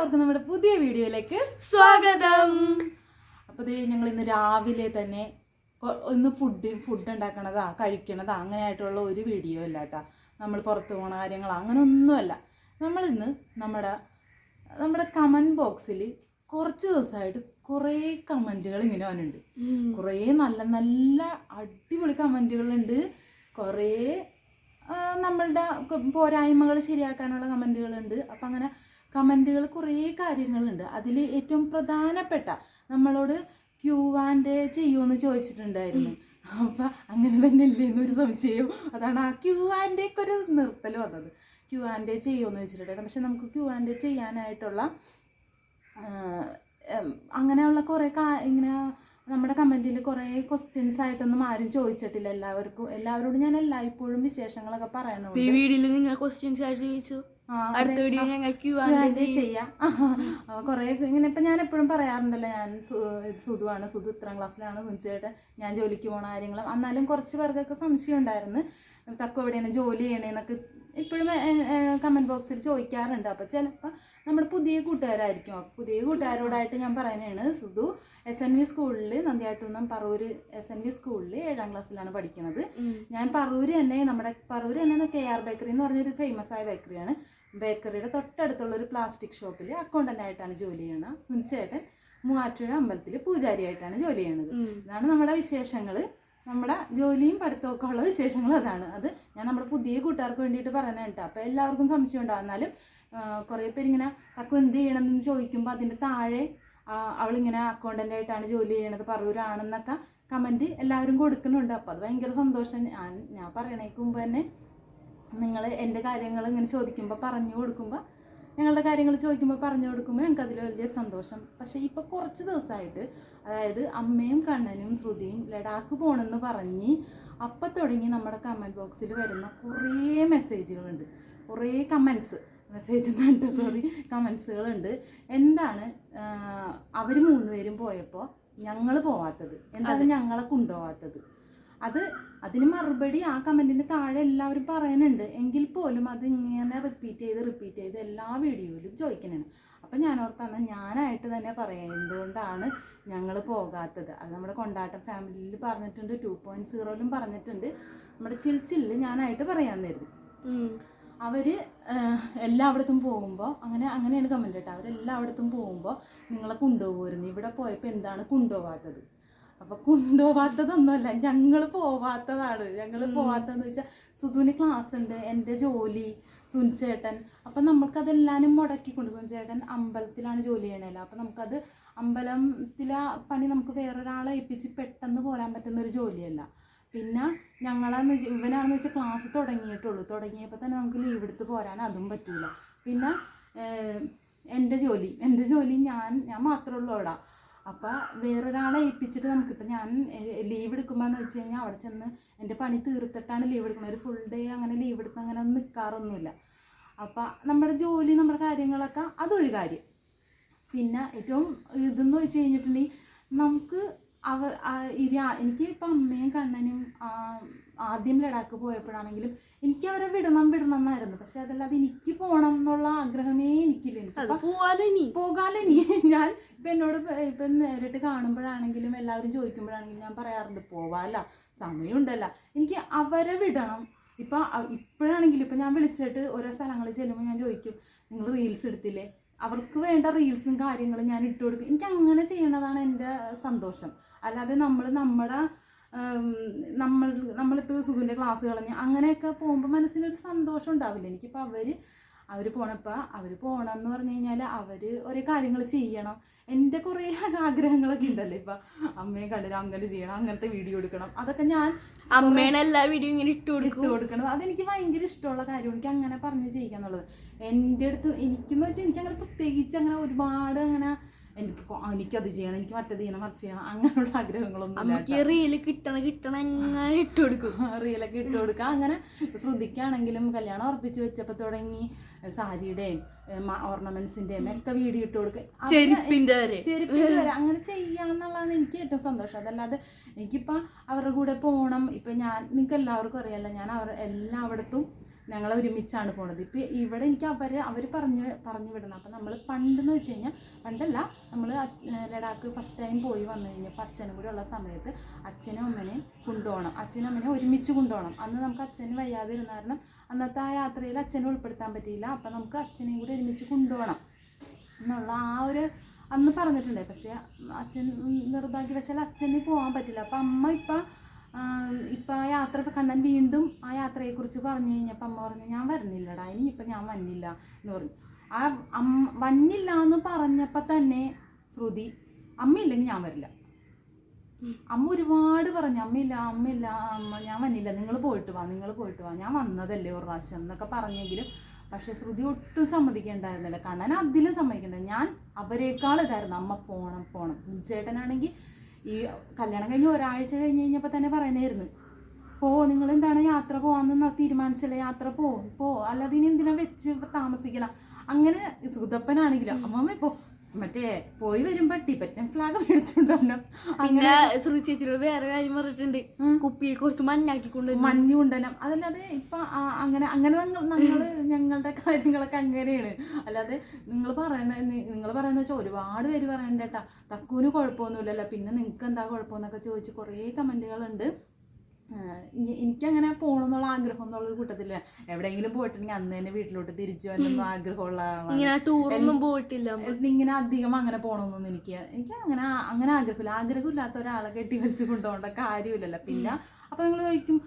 എല്ലാവർക്കും നമ്മുടെ പുതിയ വീഡിയോയിലേക്ക് സ്വാഗതം. അപ്പോൾ ഇത് ഞങ്ങൾ ഇന്ന് രാവിലെ തന്നെ ഇന്ന് ഒന്ന് ഫുഡ് ഫുഡ് ഉണ്ടാക്കണതാ കഴിക്കണതാ അങ്ങനെയായിട്ടുള്ള ഒരു വീഡിയോ അല്ല കേട്ടോ നമ്മൾ പുറത്ത് പോണ കാര്യങ്ങളോ അങ്ങനെ ഒന്നുമല്ല നമ്മളിന്ന് നമ്മുടെ നമ്മുടെ കമന്റ് ബോക്സിൽ കുറച്ച് ദിവസമായിട്ട് കുറേ കമന്റുകൾ ഇങ്ങനെ വന്നിട്ടുണ്ട്. കുറേ നല്ല നല്ല അടിപൊളി കമന്റുകളുണ്ട് കുറേ നമ്മളുടെ പോരായ്മകൾ ശരിയാക്കാനുള്ള കമന്റുകളുണ്ട് അപ്പം അങ്ങനെ കമന്റുകൾ കുറേ കാര്യങ്ങളുണ്ട്. അതിൽ ഏറ്റവും പ്രധാനപ്പെട്ട നമ്മളോട് ക്യൂ ആൻഡ് ചെയ്യുമെന്ന് ചോദിച്ചിട്ടുണ്ടായിരുന്നു. അപ്പം അങ്ങനെ തന്നെ ഇല്ലേ എന്നൊരു സംശയവും അതാണ് ആ ക്യൂ ആൻഡ് ഒരു നിർത്തൽ വന്നത്. ക്യൂ ആൻഡ് ചെയ്യുമെന്ന് വെച്ചിട്ടുണ്ടായിരുന്നു. പക്ഷെ നമുക്ക് ക്യൂ ആൻഡ് ചെയ്യാനായിട്ടുള്ള അങ്ങനെയുള്ള കുറേ കാ ഇങ്ങനെ നമ്മുടെ കമന്റിൽ കുറേ ക്വസ്റ്റ്യൻസ് ആയിട്ടൊന്നും ആരും ചോദിച്ചിട്ടില്ല. എല്ലാവർക്കും എല്ലാവരോടും ഞാൻ എല്ലായ്പ്പോഴും വിശേഷങ്ങളൊക്കെ വീഡിയോയിൽ നിങ്ങൾ ക്വസ്റ്റ്യൻസ് ആയിട്ട് ചോദിച്ചു? അടുത്ത. വീഡിയോ ഞങ്ങൾ ക്യൂ ചെയ്യാം. കുറേ ഇങ്ങനെ ഇപ്പം ഞാൻ എപ്പോഴും പറയാറുണ്ടല്ലോ ഞാൻ സുധുവാണ് സുധു ഇത്രാം ക്ലാസ്സിലാണ് സുനിച്ചേട്ടൻ ഞാൻ ജോലിക്ക് പോണ കാര്യങ്ങളും. എന്നാലും കുറച്ച് പേർക്കൊക്കെ സംശയം ഉണ്ടായിരുന്നു. തക്കു എവിടെയാണ് ജോലി ചെയ്യണേന്നൊക്കെ ഇപ്പോഴും കമന്റ് ബോക്സിൽ ചോദിക്കാറുണ്ട്. അപ്പോൾ ചിലപ്പോൾ നമ്മുടെ പുതിയ കൂട്ടുകാരായിരിക്കും. അപ്പോൾ പുതിയ കൂട്ടുകാരോടായിട്ട് ഞാൻ പറയുന്നതാണ് സുധു എസ് എൻ വി സ്കൂളിൽ Nandiyattunnam Paravur S N V സ്കൂളിൽ ഏഴാം ക്ലാസ്സിലാണ് പഠിക്കുന്നത് ഞാൻ പറവൂര് തന്നെ നമ്മുടെ പറവൂര് തന്നെ കെ ആർ ബേക്കറി എന്ന് പറഞ്ഞൊരു ഫേമസ് ആയ ബേക്കറിയാണ് ബേക്കറിയുടെ തൊട്ടടുത്തുള്ള ഒരു പ്ലാസ്റ്റിക് ഷോപ്പിൽ അക്കൗണ്ടന്റ് ആയിട്ടാണ് ജോലി ചെയ്യണത് സുനിച്ചേട്ടൻ മൂവാറ്റുപുഴ അമ്പലത്തിൽ പൂജാരിയായിട്ടാണ് ജോലി ചെയ്യണത്. അതാണ് നമ്മുടെ വിശേഷങ്ങൾ നമ്മുടെ ജോലിയും പഠിത്തവും ഒക്കെ ഉള്ള വിശേഷങ്ങൾ അതാണ്. അത് ഞാൻ നമ്മുടെ പുതിയ കൂട്ടുകാർക്ക് വേണ്ടിയിട്ട് പറയുന്നത് കേട്ടോ. അപ്പോൾ എല്ലാവർക്കും സംശയം ഉണ്ടാവും. എന്നാലും കുറേ പേരിങ്ങനെ തക്കു എന്ത് ചെയ്യണമെന്ന് ചോദിക്കുമ്പോൾ അതിന്റെ താഴെ അവളിങ്ങനെ അക്കൗണ്ടന്റ് ആയിട്ടാണ് ജോലി ചെയ്യണത് പറയൂരാണെന്നൊക്കെ കമന്റ് എല്ലാവരും കൊടുക്കുന്നുണ്ട്. അപ്പോൾ അത് ഭയങ്കര സന്തോഷം. ഞാൻ ഞാൻ പറയണേക്ക് മുമ്പ് തന്നെ നിങ്ങൾ എന്റെ കാര്യങ്ങൾ ഇങ്ങനെ ചോദിക്കുമ്പോൾ പറഞ്ഞു കൊടുക്കുമ്പോൾ ഞങ്ങളുടെ കാര്യങ്ങൾ ചോദിക്കുമ്പോൾ പറഞ്ഞു കൊടുക്കുമ്പോൾ ഞങ്ങൾക്ക് അതിൽ വലിയ സന്തോഷം. പക്ഷേ ഇപ്പോൾ കുറച്ച് ദിവസമായിട്ട് അതായത് അമ്മയും കണ്ണനും ശ്രുതിയും ലഡാക്ക് പോകണമെന്ന് പറഞ്ഞ് അപ്പം തുടങ്ങി നമ്മുടെ കമന്റ് ബോക്സിൽ വരുന്ന കുറേ മെസ്സേജുകളുണ്ട് കുറേ കമൻസ് മെസ്സേജ് എന്നുണ്ട് സോറി കമൻസുകളുണ്ട് എന്താണ് അവർ മൂന്നുപേരും പോയപ്പോൾ ഞങ്ങൾ പോവാത്തത്. എന്താണ് ഞങ്ങളെ കൊണ്ടുപോവാത്തത്? അത് അതിന് മറുപടി ആ കമന്റിന്റെ താഴെ എല്ലാവരും പറയുന്നുണ്ട്. എങ്കിൽ പോലും അത് ഇങ്ങനെ റിപ്പീറ്റ് ചെയ്ത് റിപ്പീറ്റ് ചെയ്ത് എല്ലാ വീഡിയോയിലും ചോദിക്കുന്നുണ്ട്. അപ്പം ഞാൻ ഓർത്താണ് ഞാനായിട്ട് തന്നെ പറയാം എന്തുകൊണ്ടാണ് ഞങ്ങൾ പോകാത്തത്? അത് നമ്മുടെ കൊണ്ടാട്ടം ഫാമിലിയിൽ പറഞ്ഞിട്ടുണ്ട് ടു പോയിന്റ് സീറോയിലും പറഞ്ഞിട്ടുണ്ട്. നമ്മുടെ ചിൽച്ചില്ല് ഞാനായിട്ട് പറയാൻ കരുതി. അവർ എല്ലായിടത്തും പോകുമ്പോൾ അങ്ങനെ അങ്ങനെയാണ് കമന്റ് കേട്ടോ അവരെല്ലായിടത്തും പോകുമ്പോൾ നിങ്ങളെ കൊണ്ടുപോകുമായിരുന്നു ഇവിടെ പോയപ്പോൾ എന്താണ് കൊണ്ടുപോകാത്തത്? അപ്പോൾ കൊണ്ടുപോവാത്തതൊന്നുമല്ല. ഞങ്ങൾ പോവാത്തതാണ്. ഞങ്ങൾ പോവാത്തതെന്ന് വെച്ചാൽ സുധുവിന് ക്ലാസ് ഉണ്ട് എന്റെ ജോലി സുൻചേട്ടൻ അപ്പം നമുക്കതെല്ലാവരും മുടക്കിക്കൊണ്ട് സുൻചേട്ടൻ അമ്പലത്തിലാണ് ജോലി ചെയ്യണല്ലോ അപ്പം നമുക്കത് അമ്പലത്തിലെ പണി നമുക്ക് വേറൊരാളെ ഏൽപ്പിച്ച് പെട്ടെന്ന് പോരാൻ പറ്റുന്ന ഒരു ജോലിയല്ല. പിന്നെ ഞങ്ങളാന്ന് വെച്ചാൽ ഇവനാണെന്ന് വെച്ചാൽ ക്ലാസ് തുടങ്ങിയിട്ടുള്ളൂ. തുടങ്ങിയപ്പോൾ തന്നെ നമുക്ക് ലീവ് എടുത്ത് പോരാൻ അതും പറ്റൂല. പിന്നെ എന്റെ ജോലി. എന്റെ ജോലി ഞാൻ ഞാൻ മാത്രമേ ഉള്ളൂ അവിടെ. അപ്പോൾ വേറൊരാളെ ഏൽപ്പിച്ചിട്ട് നമുക്ക് നമുക്കിപ്പോൾ ഞാൻ ലീവ് എടുക്കുമ്പോഴെന്ന് വെച്ച് കഴിഞ്ഞാൽ അവിടെ ചെന്ന് എന്റെ പണി തീർത്തിട്ടാണ് ലീവ് എടുക്കുന്നത് ഒരു ഫുൾ ഡേ അങ്ങനെ ലീവ് എടുത്ത് അങ്ങനെ ഒന്നും നിൽക്കാറൊന്നുമില്ല അപ്പൊ നമ്മുടെ ജോലി നമ്മുടെ കാര്യങ്ങളൊക്കെ അതൊരു കാര്യം. പിന്നെ ഏറ്റവും ഇതെന്ന് വെച്ച് കഴിഞ്ഞിട്ടുണ്ടെങ്കിൽ നമുക്ക് അവർ എനിക്ക് ഇപ്പം അമ്മയും കണ്ണനും ആദ്യം ലഡാക്ക് പോയപ്പോഴാണെങ്കിലും എനിക്ക് അവരെ വിടണം വിടണം എന്നായിരുന്നു പക്ഷെ അതല്ലാതെ എനിക്ക് പോകണം എന്നുള്ള ആഗ്രഹമേ എനിക്കില്ല. അത് എനിക്ക് പോവാലോ ഇനി നീ ഞാൻ ഇപ്പം എന്നോട് ഇപ്പം നേരിട്ട് കാണുമ്പോഴാണെങ്കിലും എല്ലാവരും ചോദിക്കുമ്പോഴാണെങ്കിലും ഞാൻ പറയാറുണ്ട് പോവാല്ല സമയമുണ്ടല്ല. എനിക്ക് അവരെ വിടണം. ഇപ്പം ഇപ്പോഴാണെങ്കിലും ഇപ്പം ഞാൻ വിളിച്ചിട്ട് ഓരോ സ്ഥലങ്ങളിൽ ചെല്ലുമ്പോൾ ഞാൻ ചോദിക്കും നിങ്ങൾ റീൽസ് എടുത്തില്ലേ? അവർക്ക് വേണ്ട റീൽസും കാര്യങ്ങളും ഞാൻ ഇട്ട് കൊടുക്കും. എനിക്ക് അങ്ങനെ ചെയ്യണതാണ് എന്റെ സന്തോഷം. അല്ലാതെ നമ്മൾ നമ്മുടെ നമ്മൾ നമ്മളിപ്പോൾ സുഖിന്റെ ക്ലാസ് കളഞ്ഞ് അങ്ങനെയൊക്കെ പോകുമ്പോൾ മനസ്സിനൊരു സന്തോഷം ഉണ്ടാവില്ല. എനിക്കിപ്പോൾ അവർ അവർ പോണപ്പോൾ അവർ പോകണമെന്ന് പറഞ്ഞു കഴിഞ്ഞാൽ അവർ ഓരോ കാര്യങ്ങൾ ചെയ്യണം. എന്റെ കുറേ ആഗ്രഹങ്ങളൊക്കെ ഉണ്ടല്ലോ. ഇപ്പം അമ്മയെ കണ്ടു അങ്ങനെ ചെയ്യണം അങ്ങനത്തെ വീഡിയോ എടുക്കണം. അതൊക്കെ ഞാൻ അമ്മയുടെ എല്ലാ വീഡിയോ ഇങ്ങനെ ഇട്ട് കൊടുക്കും. ഇട്ട് കൊടുക്കണം അതെനിക്ക് ഭയങ്കര ഇഷ്ടമുള്ള കാര്യമാണ്. എനിക്ക് അങ്ങനെ പറഞ്ഞ് ചെയ്യിക്കുക എന്നുള്ളത് എന്റെ അടുത്ത് എനിക്കെന്ന് വെച്ചാൽ എനിക്ക് അങ്ങനെ പ്രത്യേകിച്ച് അങ്ങനെ ഒരുപാട് അങ്ങനെ എനിക്ക് എനിക്കത് ചെയ്യണം എനിക്ക് മറ്റത് ചെയ്യണം മറിച്ച് ചെയ്യണം അങ്ങനെയുള്ള ആഗ്രഹങ്ങളൊന്നും അമ്മയ്ക്ക് റീൽ കിട്ടണ കിട്ടണ എങ്ങനെ ഇട്ട് കൊടുക്കും? റീലൊക്കെ ഇട്ട് കൊടുക്കുക അങ്ങനെ ശ്രദ്ധിക്കുകയാണെങ്കിലും കല്യാണം ഉറപ്പിച്ച് വെച്ചപ്പോൾ തുടങ്ങി സാരിയുടെയും ഓർണമെന്റ്സിന്റെയും ഒക്കെ വീഡിയോ ഇട്ട് കൊടുക്കുക ചെരുപ്പിന്റെ വരെ. ചെരുപ്പിന്റെ വരെ. അങ്ങനെ ചെയ്യാന്നുള്ളതാണ് എനിക്ക് ഏറ്റവും സന്തോഷം. അതല്ലാതെ എനിക്കിപ്പോൾ അവരുടെ കൂടെ പോകണം ഇപ്പം ഞാൻ നിങ്ങൾക്ക് എല്ലാവർക്കും അറിയാലോ ഞാൻ അവർ എല്ലായിടത്തും ഞങ്ങൾ ഒരുമിച്ചാണ് പോണത്. ഇപ്പം ഇവിടെ എനിക്ക് അവർ അവർ പറഞ്ഞു പറഞ്ഞു വിടണം. അപ്പം നമ്മൾ പണ്ടെന്ന് വെച്ച് കഴിഞ്ഞാൽ പണ്ടല്ല നമ്മൾ ലഡാക്ക് ഫസ്റ്റ് ടൈം പോയി വന്നു കഴിഞ്ഞപ്പോൾ അച്ഛനും കൂടെ ഉള്ള സമയത്ത് അച്ഛനും അമ്മനെയും കൊണ്ടുപോകണം അച്ഛനും അമ്മനെ ഒരുമിച്ച് കൊണ്ടുപോകണം അന്ന് നമുക്ക് അച്ഛന് വയ്യാതെ ഇരുന്ന കാരണം അന്നത്തെ ആ യാത്രയിൽ അച്ഛനെ ഉൾപ്പെടുത്താൻ പറ്റിയില്ല. അപ്പം നമുക്ക് അച്ഛനെയും കൂടി ഒരുമിച്ച് കൊണ്ടുപോകണം എന്നുള്ള ആ ഒരു അന്ന് പറഞ്ഞിട്ടുണ്ട് പക്ഷേ അച്ഛൻ നിർഭാഗ്യവശാൽ അച്ഛന് പോകാൻ പറ്റില്ല. അപ്പം അമ്മ ഇപ്പം ഇപ്പം ആ യാത്ര കണ്ണൻ വീണ്ടും ആ യാത്രയെക്കുറിച്ച് പറഞ്ഞു കഴിഞ്ഞപ്പോൾ അമ്മ പറഞ്ഞു ഞാൻ വരുന്നില്ലടാ ഇനിയിപ്പം ഞാൻ വന്നില്ല എന്ന് പറഞ്ഞു. ആ അമ്മ വന്നില്ല എന്ന് പറഞ്ഞപ്പോൾ തന്നെ ശ്രുതി അമ്മയില്ലെങ്കിൽ ഞാൻ വരില്ല. അമ്മ ഒരുപാട് പറഞ്ഞു അമ്മയില്ല അമ്മയില്ല അമ്മ ഞാൻ വന്നില്ല നിങ്ങൾ പോയിട്ട് വാ നിങ്ങൾ പോയിട്ട് വാ ഞാൻ വന്നതല്ലേ ഒരു പ്രാവശ്യം എന്നൊക്കെ പറഞ്ഞെങ്കിലും പക്ഷെ ശ്രുതി ഒട്ടും സമ്മതിക്കണ്ടായിരുന്നില്ല. കണ്ണൻ അതിലും സമ്മതിക്കണ്ട ഞാൻ അവരെക്കാൾ ഇതായിരുന്നു അമ്മ പോണം പോണം. ചേട്ടനാണെങ്കിൽ ഈ കല്യാണം കഴിഞ്ഞ് ഒരാഴ്ച കഴിഞ്ഞ് കഴിഞ്ഞപ്പോൾ തന്നെ പറയണായിരുന്നു പോ നിങ്ങൾ എന്താണ് യാത്ര പോവാന്ന് തീരുമാനിച്ചല്ലേ? യാത്ര പോ പോ. അല്ലാതെ ഇനി എന്തിനാ വെച്ച് താമസിക്കണം? അങ്ങനെ സുതപ്പനാണെങ്കിലും അമ്മമ്മ പോ മറ്റേ പോയി വരുമ്പോ ടിബറ്റൻ ഫ്ലാഗ് മേടിച്ചോണ്ട് വന്നു പിന്നെ ശ്രുതി ചേച്ചിയോട് വേറെ കാര്യം പറഞ്ഞിട്ടുണ്ട്. കുപ്പിയിൽ കുറച്ച് മഞ്ഞാക്കി കൊണ്ടുവന്നു. മഞ്ഞ് കൊണ്ടുവരാം അതല്ലാതെ ഇപ്പൊ അങ്ങനെ അങ്ങനെ ഞങ്ങൾ ഞങ്ങളുടെ കാര്യങ്ങളൊക്കെ അങ്ങനെയാണ്. അല്ലാതെ നിങ്ങൾ പറയണ നിങ്ങൾ പറയുന്ന വെച്ചാൽ ഒരുപാട് പേര് പറയണ്ട കേട്ടാ തക്കൂന് കുഴപ്പമൊന്നുമില്ലല്ലോ. പിന്നെ നിങ്ങൾക്ക് എന്താ കുഴപ്പമെന്നൊക്കെ ചോദിച്ച് കുറേ കമന്റുകളുണ്ട് എനിക്കങ്ങനെ പോകണമെന്നുള്ള ആഗ്രഹം എന്നുള്ളൊരു കൂട്ടത്തില്ല എവിടെയെങ്കിലും പോയിട്ടുണ്ടെങ്കിൽ അന്ന് തന്നെ വീട്ടിലോട്ട് തിരിച്ചു വരണമെന്ന് ആഗ്രഹമുള്ള ടൂറൊന്നും പോയിട്ടില്ല. ഇങ്ങനെ അധികം അങ്ങനെ പോകണമെന്നൊന്നും എനിക്ക് എനിക്ക് അങ്ങനെ അങ്ങനെ ആഗ്രഹമില്ല. ആഗ്രഹമില്ലാത്ത ഒരാളെ കെട്ടി വലിച്ചു കൊണ്ടുപോകേണ്ട കാര്യമില്ലല്ലോ. പിന്നെ അപ്പൊ നിങ്ങൾ ചോദിക്കും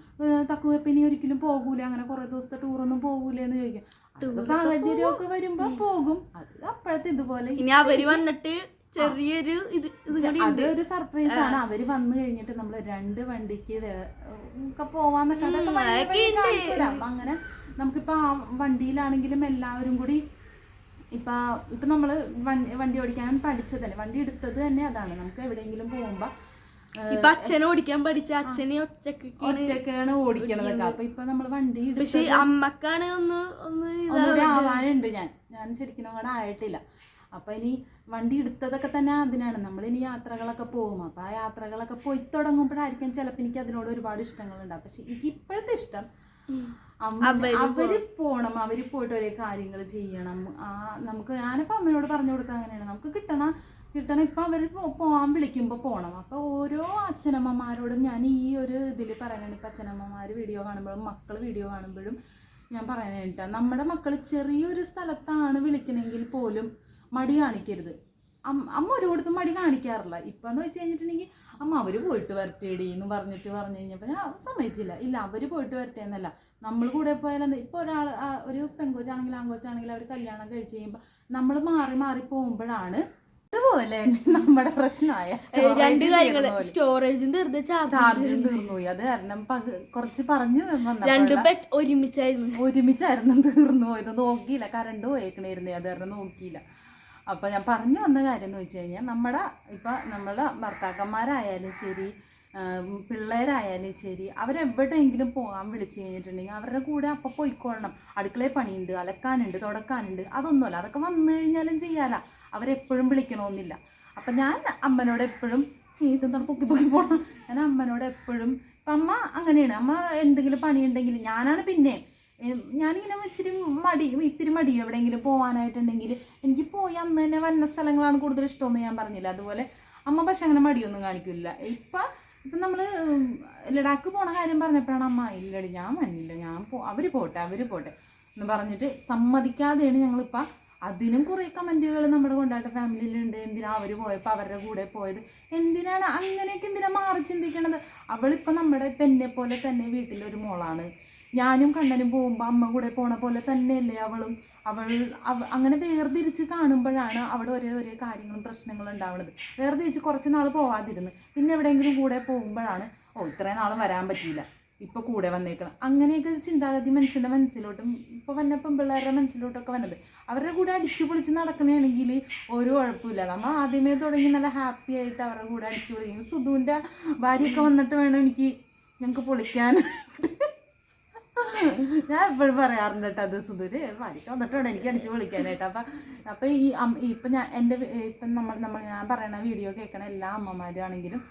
തക്കുവ പിന്നെ ഒരിക്കലും പോകൂല അങ്ങനെ കുറെ ദിവസത്തെ ടൂറൊന്നും പോകൂല എന്ന് ചോദിക്കും. സാഹചര്യമൊക്കെ വരുമ്പോ പോകും. അത് അപ്പോഴത്തെ ഇതുപോലെ ഇനി അവർ വന്നിട്ട് ചെറിയൊരു ഇത് ഇത് കൂടി അത് ഒരു സർപ്രൈസ് ആണ്. അവർ വന്നു കഴിഞ്ഞിട്ട് നമ്മൾ രണ്ട് വണ്ടിക്ക് ഒക്കെ പോവാന്നൊക്കെ അതൊക്കെ കാണിച്ചു തരാം. അങ്ങനെ നമുക്കിപ്പോ ആ വണ്ടിയിലാണെങ്കിലും എല്ലാവരും കൂടി ഇപ്പൊ ഇപ്പൊ നമ്മൾ വണ്ടി ഓടിക്കാൻ പഠിച്ചത് തന്നെ വണ്ടി എടുത്തത് തന്നെ അതാണ്. നമുക്ക് എവിടെയെങ്കിലും പോകുമ്പോ ഇപ്പൊ അച്ഛനെ ഓടിക്കാൻ പഠിച്ച അച്ഛനെ ഒറ്റയ്ക്ക് ഒറ്റക്കാണ് ഓടിക്കണതൊക്കെ. അപ്പൊ ഇപ്പൊ നമ്മൾ വണ്ടി പക്ഷെ അമ്മക്കാണ് ഒന്ന് ഒന്ന് ആവാനുണ്ട് ഞാൻ. ഞാൻ ശരിക്കും അങ്ങോട്ട് ആയിട്ടില്ല. അപ്പൊ ഇനി വണ്ടി എടുത്തതൊക്കെ തന്നെ അതിനാണ്. നമ്മൾ ഇനി യാത്രകളൊക്കെ പോകും. അപ്പൊ ആ യാത്രകളൊക്കെ പോയി തുടങ്ങുമ്പോഴായിരിക്കും ചിലപ്പോൾ എനിക്ക് അതിനോട് ഒരുപാട് ഇഷ്ടങ്ങളുണ്ടാവും പക്ഷെ എനിക്ക് ഇപ്പോഴത്തെ ഇഷ്ടം അവർ പോണം. അവർ പോയിട്ട് ഒരേ കാര്യങ്ങൾ ചെയ്യണം. ആ നമുക്ക് ഞാനിപ്പോ അമ്മയോട് പറഞ്ഞു കൊടുത്ത അങ്ങനെയാണ്. നമുക്ക് കിട്ടണ കിട്ടണ ഇപ്പൊ അവർ പോ- പോവാൻ വിളിക്കുമ്പോ പോണം. അപ്പൊ ഓരോ അച്ഛനമ്മമാരോടും ഞാൻ ഈ ഒരു ഇതിൽ പറയാനാണ് ഇപ്പൊ അച്ഛനമ്മമാര് വീഡിയോ കാണുമ്പോഴും മക്കൾ വീഡിയോ കാണുമ്പോഴും ഞാൻ പറയാനായിട്ട് നമ്മുടെ മക്കൾ ചെറിയൊരു സ്ഥലത്താണ് വിളിക്കണമെങ്കിൽ പോലും മടി കാണിക്കരുത്. അമ്മ ഒരിടത്തും മടി കാണിക്കാറില്ല. ഇപ്പം എന്ന് വെച്ച് കഴിഞ്ഞിട്ടുണ്ടെങ്കിൽ അമ്മ അവർ പോയിട്ട് വരട്ടേടി എന്ന് പറഞ്ഞിട്ട് പറഞ്ഞു കഴിഞ്ഞപ്പോൾ ഞാൻ സമ്മതിച്ചില്ല. ഇല്ല അവർ പോയിട്ട് വരട്ടെ എന്നല്ല. നമ്മൾ കൂടെ പോയാലും ഇപ്പൊ ഇപ്പോൾ ഒരാൾ ഒരു പെങ്കോച്ചാണെങ്കിൽ ആങ്കോച്ചാണെങ്കിൽ അവർ കല്യാണം കഴിച്ച് കഴിയുമ്പോൾ നമ്മൾ മാറി മാറി പോകുമ്പോഴാണ് ഇതുപോലെ നമ്മുടെ പ്രശ്നമായ രണ്ട് കാര്യങ്ങൾ സ്റ്റോറേജും തീർത്ത് ചാർജ് ചാർജ് തീർന്നുപോയി അത് കാരണം കുറച്ച് പറഞ്ഞു രണ്ട് ഒരുമിച്ചായിരുന്നു. ഒരുമിച്ചായിരുന്നു തീർന്നു പോയത്. നോക്കിയില്ല. കറണ്ട് പോയേക്കണായിരുന്നേ. അത് കാരണം നോക്കിയില്ല. അപ്പോൾ ഞാൻ പറഞ്ഞു വന്ന കാര്യം എന്ന് വെച്ച് കഴിഞ്ഞാൽ നമ്മുടെ ഇപ്പം നമ്മുടെ ഭർത്താക്കന്മാരായാലും ശരി പിള്ളേരായാലും ശരി അവരെവിടെയെങ്കിലും പോകാൻ വിളിച്ചു കഴിഞ്ഞിട്ടുണ്ടെങ്കിൽ അവരുടെ കൂടെ അപ്പം പോയിക്കൊള്ളണം. അടുക്കളയിൽ പണിയുണ്ട് അലക്കാനുണ്ട് തുടക്കാനുണ്ട് അതൊന്നുമല്ല. അതൊക്കെ വന്നു കഴിഞ്ഞാലും ചെയ്യാല. അവരെപ്പോഴും വിളിക്കണമെന്നില്ല അപ്പം ഞാൻ അമ്മനോട് എപ്പോഴും ഇതെന്താണ് പൊക്കി പൊക്കി പോകണം ഞാൻ അമ്മനോട് എപ്പോഴും ഇപ്പം അമ്മ അങ്ങനെയാണ്. അമ്മ എന്തെങ്കിലും പണിയുണ്ടെങ്കിൽ ഞാനാണ് പിന്നെ. ഏം, ഞാനിങ്ങനെ ഇച്ചിരി മടി ഇത്തിരി മടി എവിടെയെങ്കിലും പോകാനായിട്ടുണ്ടെങ്കിൽ എനിക്ക് പോയി അന്ന് തന്നെ വന്ന സ്ഥലങ്ങളാണ് കൂടുതൽ ഇഷ്ടമെന്ന് ഞാൻ പറഞ്ഞില്ല. അതുപോലെ അമ്മ പക്ഷെ അങ്ങനെ മടിയൊന്നും കാണിക്കില്ല ഇപ്പം ഇപ്പം നമ്മൾ ലഡാക്ക് പോണ കാര്യം പറഞ്ഞപ്പോഴാണ് അമ്മ ഇല്ലടി ഞാൻ വന്നില്ല ഞാൻ പോ അവർ പോട്ടെ അവർ പോട്ടെ എന്ന് പറഞ്ഞിട്ട് സമ്മതിക്കാതെയാണ് ഞങ്ങളിപ്പം അതിനും കുറേ കമന്റുകൾ നമ്മുടെ കൊണ്ടാട്ട ഫാമിലിയിലുണ്ട് എന്തിനാ അവർ പോയപ്പോൾ അവരുടെ കൂടെ പോയത്? എന്തിനാണ് അങ്ങനെയൊക്കെ എന്തിനാ മാറി ചിന്തിക്കണത്? അവളിപ്പോൾ നമ്മുടെ ഇപ്പം പോലെ തന്നെ വീട്ടിലൊരു മോളാണ്. ഞാനും കണ്ണനും പോകുമ്പോൾ അമ്മ കൂടെ പോണ പോലെ തന്നെയല്ലേ അവളും? അവൾ അവ അങ്ങനെ വേർതിരിച്ച് കാണുമ്പോഴാണ് അവിടെ ഒരേ ഒരേ കാര്യങ്ങളും പ്രശ്നങ്ങളും ഉണ്ടാവുന്നത് വേർതിരിച്ച് കുറച്ച് നാൾ പോവാതിരുന്ന്. പിന്നെ എവിടെയെങ്കിലും കൂടെ പോകുമ്പോഴാണ് ഓ ഇത്രയും നാളും വരാൻ പറ്റിയില്ല ഇപ്പൊ കൂടെ വന്നേക്കണം. അങ്ങനെയൊക്കെ ചിന്താഗതി മനുഷ്യന്റെ മനസ്സിലോട്ടും ഇപ്പൊ വന്ന പെമ്പിള്ളേരുടെ മനസ്സിലോട്ടൊക്കെ വന്നത്. അവരുടെ കൂടെ അടിച്ചു പൊളിച്ച് നടക്കണമെങ്കിൽ ഒരു കുഴപ്പമില്ല. നമ്മൾ ആദ്യമേ തുടങ്ങി നല്ല ഹാപ്പി ആയിട്ട് അവരുടെ കൂടെ അടിച്ചു പൊളിക്കും. സുധുവിന്റെ ഭാര്യയൊക്കെ വന്നിട്ട് വേണം എനിക്ക് ഞങ്ങൾക്ക് പൊളിക്കാൻ. ഞാൻ എപ്പോഴും പറയാറുണ്ട് കേട്ടോ അത് സുധൂര്. ഭാര്യയ്ക്ക് വന്നിട്ടുണ്ട്. എനിക്ക് അടിച്ച് വിളിക്കാനായിട്ട് അപ്പം അപ്പം ഈ ഇപ്പം ഞാൻ എന്റെ ഇപ്പം നമ്മൾ നമ്മൾ ഞാൻ പറയണ വീഡിയോ കേൾക്കണ എല്ലാ അമ്മമാരും ആണെങ്കിലും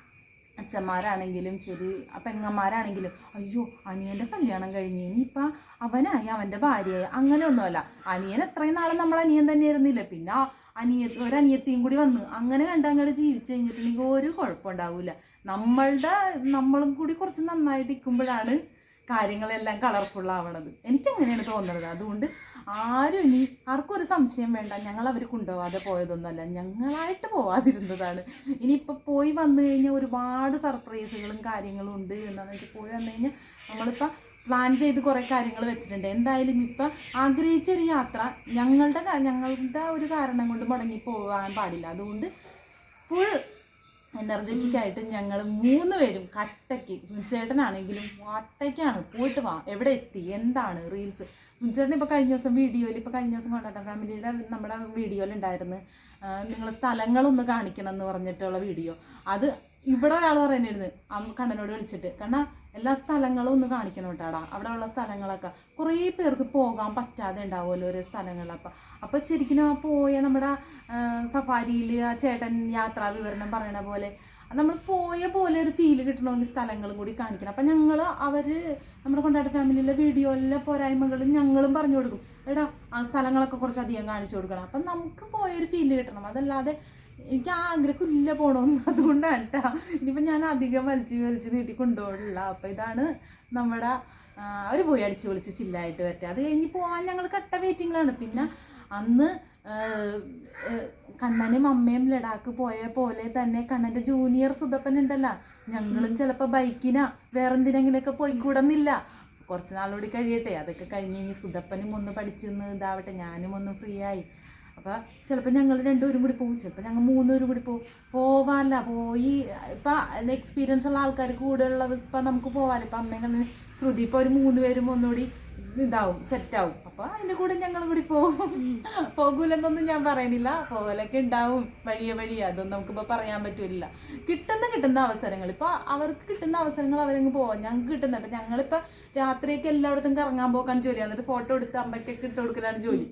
അച്ഛന്മാരാണെങ്കിലും ശരി പെങ്ങന്മാരാണെങ്കിലും അയ്യോ അനിയന്റെ കല്യാണം കഴിഞ്ഞ്. ഇനിയിപ്പം അവനായി അവന്റെ ഭാര്യയായി. അങ്ങനെയൊന്നുമല്ല. അനിയൻ എത്രയും നാളെ നമ്മൾ അനിയൻ തന്നെ ഇരുന്നില്ല പിന്നെ അനിയ ഒരനിയത്തിയും കൂടി വന്ന് അങ്ങനെ കണ്ട് അങ്ങോട്ട് ജീവിച്ചു കഴിഞ്ഞിട്ടുണ്ടെങ്കിൽ ഒരു കുഴപ്പമുണ്ടാവില്ല നമ്മളുടെ നമ്മളും കൂടി കുറച്ച് നന്നായിട്ട് ഇരിക്കുമ്പോഴാണ് കാര്യങ്ങളെല്ലാം കളർഫുൾ ആവണത്. എനിക്ക് അങ്ങനെയാണ് തോന്നുന്നത് അതുകൊണ്ട് ആരും ഇനി ആർക്കും ഒരു സംശയം വേണ്ട. ഞങ്ങൾ അവർ കൊണ്ടുപോകാതെ പോയതൊന്നുമല്ല. ഞങ്ങളായിട്ട് പോവാതിരുന്നതാണ്. ഇനിയിപ്പോൾ പോയി വന്നു കഴിഞ്ഞാൽ ഒരുപാട് സർപ്രൈസുകളും കാര്യങ്ങളും ഉണ്ട് എന്താണെന്ന് വെച്ചാൽ പോയി വന്നു കഴിഞ്ഞാൽ നമ്മളിപ്പോൾ പ്ലാൻ ചെയ്ത് കുറേ കാര്യങ്ങൾ വെച്ചിട്ടുണ്ട്. എന്തായാലും ഇപ്പം ആഗ്രഹിച്ച ഒരു യാത്ര ഞങ്ങളുടെ ഞങ്ങളുടെ ഒരു കാരണം കൊണ്ട് മുടങ്ങി പോകാൻ പാടില്ല. അതുകൊണ്ട് ഫുൾ എനർജറ്റിക് ആയിട്ട് ഞങ്ങൾ മൂന്ന് പേരും കട്ടയ്ക്ക് സുനിച്ചേട്ടനാണെങ്കിലും വട്ടയ്ക്കാണ് പോയിട്ട് വാ എവിടെ എത്തി എന്താണ് റീൽസ് സുനിച്ചേട്ടൻ ഇപ്പോൾ കഴിഞ്ഞ ദിവസം വീഡിയോയിൽ ഇപ്പോൾ കഴിഞ്ഞ ദിവസം കൊണ്ടാട്ട ഫാമിലിയുടെ നമ്മുടെ വീഡിയോയിൽ ഉണ്ടായിരുന്നു നിങ്ങൾ സ്ഥലങ്ങളൊന്ന് കാണിക്കണം എന്ന് പറഞ്ഞിട്ടുള്ള വീഡിയോ അത് ഇവിടെ ഒരാൾ പറയുന്നിരുന്നു അമ്മ കണ്ണനോട് വിളിച്ചിട്ട് കാരണം എല്ലാ സ്ഥലങ്ങളും ഒന്ന് കാണിക്കണം കേട്ടാടാ അവിടെ ഉള്ള സ്ഥലങ്ങളൊക്കെ. കുറേ പേർക്ക് പോകാൻ പറ്റാതെ ഉണ്ടാവുമല്ലോ ഓരോ സ്ഥലങ്ങളിൽ അപ്പം അപ്പം ശരിക്കും ആ പോയ നമ്മുടെ സഫാരിയിൽ ആ ചേട്ടൻ യാത്രാ വിവരണം പറയണ പോലെ നമ്മൾ പോയ പോലെ ഒരു ഫീൽ കിട്ടണമെങ്കിൽ സ്ഥലങ്ങളും കൂടി കാണിക്കണം. അപ്പം ഞങ്ങൾ അവർ നമ്മുടെ കൊണ്ടാട്ട ഫാമിലിയിലെ വീഡിയോയിലെ പോരായ്മകളും ഞങ്ങളും പറഞ്ഞു കൊടുക്കും. എടാ ആ സ്ഥലങ്ങളൊക്കെ കുറച്ച് അധികം കാണിച്ചു കൊടുക്കണം. അപ്പം നമുക്ക് പോയൊരു ഫീൽ കിട്ടണം. അതല്ലാതെ എനിക്ക് ആ ആഗ്രഹമില്ല പോകണമെന്ന് അതുകൊണ്ടാണ് കേട്ടോ ഇനിയിപ്പോൾ ഞാൻ അധികം വലിച്ച് വലിച്ച് നീട്ടി കൊണ്ടുപോകില്ല അപ്പോൾ ഇതാണ് നമ്മുടെ അവർ പോയി അടിച്ച് വിളിച്ച് ചില്ലായിട്ട് വരട്ടെ. അത് കഴിഞ്ഞ് പോകാൻ ഞങ്ങൾ കട്ട വെയിറ്റിങ്ങിലാണ് പിന്നെ അന്ന് കണ്ണനും അമ്മയും ലഡാക്ക് പോയ പോലെ തന്നെ കണ്ണന്റെ ജൂനിയർ സുധപ്പൻ ഉണ്ടല്ലോ. ഞങ്ങളും ചിലപ്പോൾ ബൈക്കിനാ പോയി പോയിക്കൂടുന്നില്ല. കുറച്ച് നാളോടി കഴിയട്ടെ അതൊക്കെ കഴിഞ്ഞ് കഴിഞ്ഞ് സുധപ്പനും ഒന്ന് പഠിച്ചൊന്ന് ഇതാവട്ടെ ഞാനും ഒന്ന് ഫ്രീ ആയി. അപ്പോൾ ചിലപ്പോൾ ഞങ്ങൾ രണ്ടുപേരും കൂടി പോകും ചിലപ്പോൾ ഞങ്ങൾ മൂന്നുപേരും കൂടി പോകും പോവാല്ല പോയി. ഇപ്പം എക്സ്പീരിയൻസ് ഉള്ള ആൾക്കാർ കൂടെ ഉള്ളത് ഇപ്പം നമുക്ക് പോവാല്ലോ. ഇപ്പം അമ്മയും കണ്ണിന് ശ്രുതി ഇപ്പോൾ ഒരു മൂന്ന് പേരും ഒന്നുകൂടി ഇതാവും സെറ്റാവും അപ്പോൾ അതിന്റെ കൂടെ ഞങ്ങളും കൂടി പോകും. പോകൂലെന്നൊന്നും ഞാൻ പറയണില്ല. പോകലൊക്കെ ഉണ്ടാവും വഴിയെ വഴി അതൊന്നും നമുക്കിപ്പോൾ പറയാൻ പറ്റില്ല കിട്ടുന്ന കിട്ടുന്ന അവസരങ്ങൾ. ഇപ്പോൾ അവർക്ക് കിട്ടുന്ന അവസരങ്ങൾ അവരങ്ങ് പോവാം. ഞങ്ങൾക്ക് കിട്ടുന്ന. ഇപ്പം ഞങ്ങളിപ്പോൾ രാത്രിയൊക്കെ എല്ലായിടത്തും കറങ്ങാൻ പോകാൻ ജോലി. എന്നിട്ട് ഫോട്ടോ എടുത്ത് അമ്മയ്ക്കൊക്കെ ഇട്ട് കൊടുക്കലാണ് ജോലി.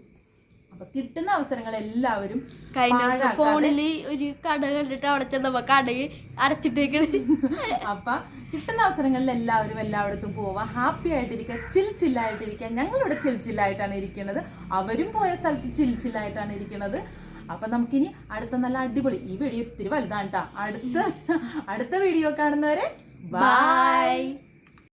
അപ്പൊ കിട്ടുന്ന അവസരങ്ങൾ എല്ലാവരും കഴിഞ്ഞ ദിവസം ഒരു കട കണ്ടിട്ട് അവിടെ ചെന്നപ്പോ കടയിൽ അടച്ചിട്ടേക്കണ് അപ്പൊ കിട്ടുന്ന അവസരങ്ങളിൽ എല്ലാവരും എല്ലായിടത്തും പോവാം. ഹാപ്പി ആയിട്ടിരിക്കുക ചിൽ ചില്ലായിട്ടിരിക്കുക ഞങ്ങളിവിടെ ചിൽ ചില്ലായിട്ടാണ് ഇരിക്കുന്നത് അവരും പോയ സ്ഥലത്ത് ചിൽ ചില്ലായിട്ടാണ് ഇരിക്കുന്നത് അപ്പൊ നമുക്കിനി അടുത്ത നല്ല അടിപൊളി ഈ വീഡിയോ ഇത്തിരി വലുതാണ് കേട്ടോ അടുത്ത അടുത്ത വീഡിയോ കാണുന്നവരെ ബൈ